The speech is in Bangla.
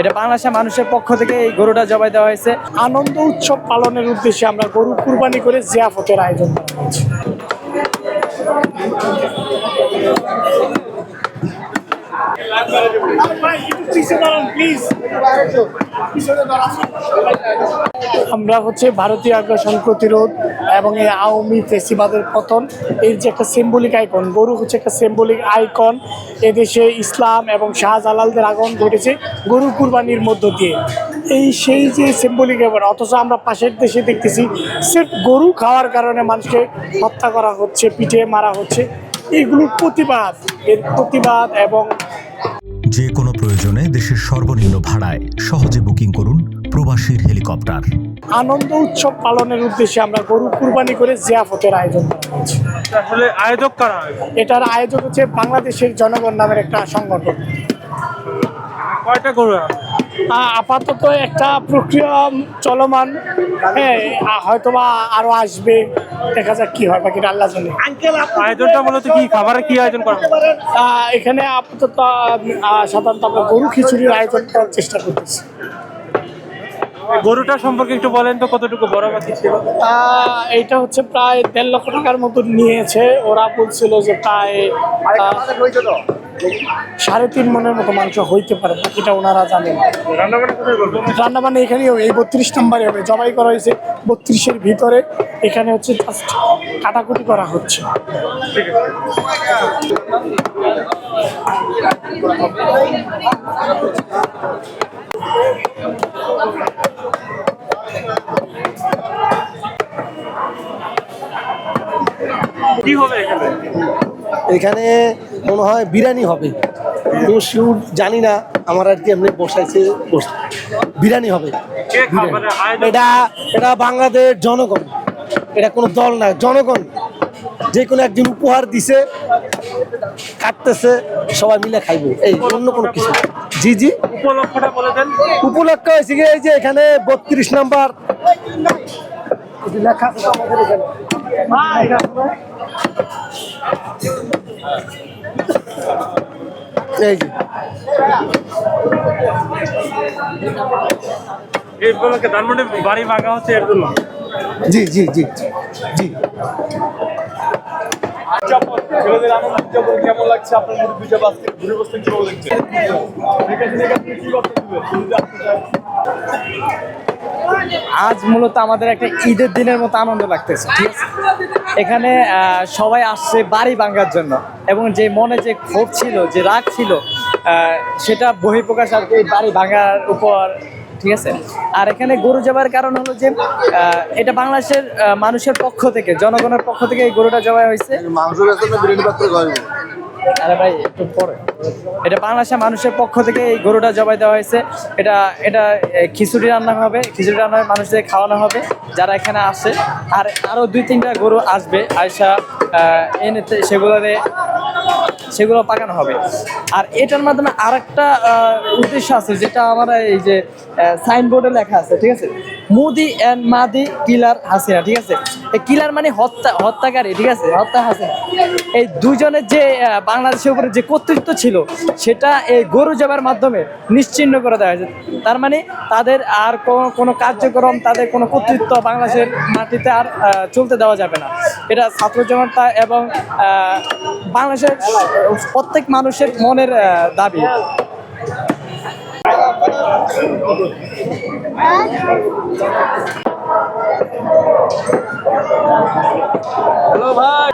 এটা বাংলাদেশের মানুষের পক্ষ থেকে এই গরুটা জবাই দেওয়া হয়েছে। আনন্দ উৎসব পালনের উদ্দেশ্যে আমরা গরু কুরবানি করে জিয়াফতের আয়োজন করা হয়েছে। আমরা হচ্ছে ভারতীয় আগ্রাসন প্রতিরোধ এবং এই আওয়ামী ফেসিবাদের পতন, এর যে একটা সিম্বলিক আইকন গরু হচ্ছে একটা সিম্বলিক আইকন এদেশে ইসলাম এবং শাহজালালদের আগমন ঘটেছে গরু কুরবানির মধ্য দিয়ে। এই সেই যে সিম্বলিক ব্যাপার, অথচ আমরা পাশের দেশে দেখতেছি সির্ফ গরু খাওয়ার কারণে মানুষকে হত্যা করা হচ্ছে পিঠে মারা হচ্ছে। এগুলোর প্রতিবাদ, এর প্রতিবাদ এবং যে কোনো প্রয়োজনে দেশের সর্বনিম্ন ভাড়ায় সহজে বুকিং করুন প্রবাসীর হেলিকপ্টার। আনন্দ উৎসব পালনের উদ্দেশ্যে আমরা গরু কুরবানি করে জিয়াফতের আয়োজন করা হয়েছে। আসলে আয়োজক কারা এটার আয়োজক হচ্ছে বাংলাদেশের জনগণ নামের একটা সংগঠন। কয়টা গরু আপাতত একটা প্রক্রিয়া চলমান। হ্যাঁ আ- হয়তোবা আরও আসবে। দেখা যাক কি হয় বাকিটা আল্লাহ জানে। আয়োজনটা মূলত কি? খাবারে কি আয়োজন করা এখানে আপাতত সাধারণত আমরা গরু খিচুড়ির আয়োজন করার চেষ্টা করতেছি। গরুটা সম্পর্কে একটু বলেন তো কতটুকু বড় বাকি ছিল আহ, এইটা হচ্ছে প্রায় দেড় লক্ষ টাকার মতো নিয়েছে। ওরা বলছিল যে প্রায় সাড়ে তিন মনের মতো মাংস হইতে পারে বাকিটা ওনারা জানেন রান্নাবান্না রান্না বান্না এখানেই হবে এই বত্রিশ নম্বরে হবে জবাই করা হয়েছে বত্রিশের ভিতরে। এখানে হচ্ছে জাস্ট কাটাকুটি করা হচ্ছে। কি হবে এখানে? এখানে মনে হয় বিরিয়ানি হবে। তো শিউর জানি না আমার আর কি এমনি বসাইছে বিরিয়ানি হবে। মানে এটা এটা বাংলাদেশ জনগণ। এটা কোনো দল না জনগণ। যে কোনো একজন উপহার দিছে কাটতেছে সবাই মিলে খাইবো। এই অন্য কোনো কিছু জি জি। উপলক্ষটা বলে দেন। উপলক্ষ হয়েছে এই যে এখানে বত্রিশ নাম্বার। লেখা আছে আমাদের এখানে। এই যে। এই ধানমন্ডি বাড়ি ভাঙা হচ্ছে এর জন্য? জি জি জি জি ছেলেদের আনন্দ উদযাপন কেমন লাগছে আপনার ঘুরে বসতে কেমন লাগছে ঠিক আছে ঠিক আছে কি করতে দিবে শুরুতে আসতে চাই আজ মূলত আমাদের একটা ঈদের দিনের মতো আনন্দ লাগতেছে এখানে সবাই আসছে বাড়ি ভাঙার জন্য এবং যে মনে যে ক্ষোভ ছিল, যে রাগ ছিল সেটা বহিঃপ্রকাশ আর কি বাড়ি ভাঙার উপর, ঠিক আছে? আর এখানে গরু যাবার কারণ হলো যে এটা বাংলাদেশের মানুষের পক্ষ থেকে, জনগণের পক্ষ থেকে এই গরুটা জবাই হয়েছে। আরে ভাই, একটু পরে। এটা বাংলাদেশের মানুষের পক্ষ থেকে এই গরুটা জবাই দেওয়া হয়েছে। এটা এটা খিচুড়ি রান্না হবে। খিচুড়ি রান্না মানুষদের খাওয়ানো হবে, যারা এখানে আসে। আর আরও দুই তিনটা গরু আসবে আয়সা এনে সেগুলোতে সেগুলো পাকানো হবে। আর এটার মাধ্যমে আরেকটা আহ, উদ্দেশ্য আছে যেটা আমার এই যে সাইনবোর্ডে লেখা আছে ঠিক আছে? মুদি অ্যান্ড মাদি কিলার হাসিনা ঠিক আছে? কিলার মানে হত্যা হত্যাকারী ঠিক আছে? হত্যা হাসিনা। এই দুজনের যে বাংলাদেশের উপরে যে কর্তৃত্ব ছিল সেটা এই গরু জবার মাধ্যমে নিশ্চিহ্ন করে দেওয়া হয়েছে। তার মানে তাদের আর কোনো কার্যক্রম তাদের কোনো কর্তৃত্ব বাংলাদেশের মাটিতে আর চলতে দেওয়া যাবে না। এটা ছাত্র জনতা এবং বাংলাদেশের প্রত্যেক মানুষের মনের দাবি। হ্যালো ভাই।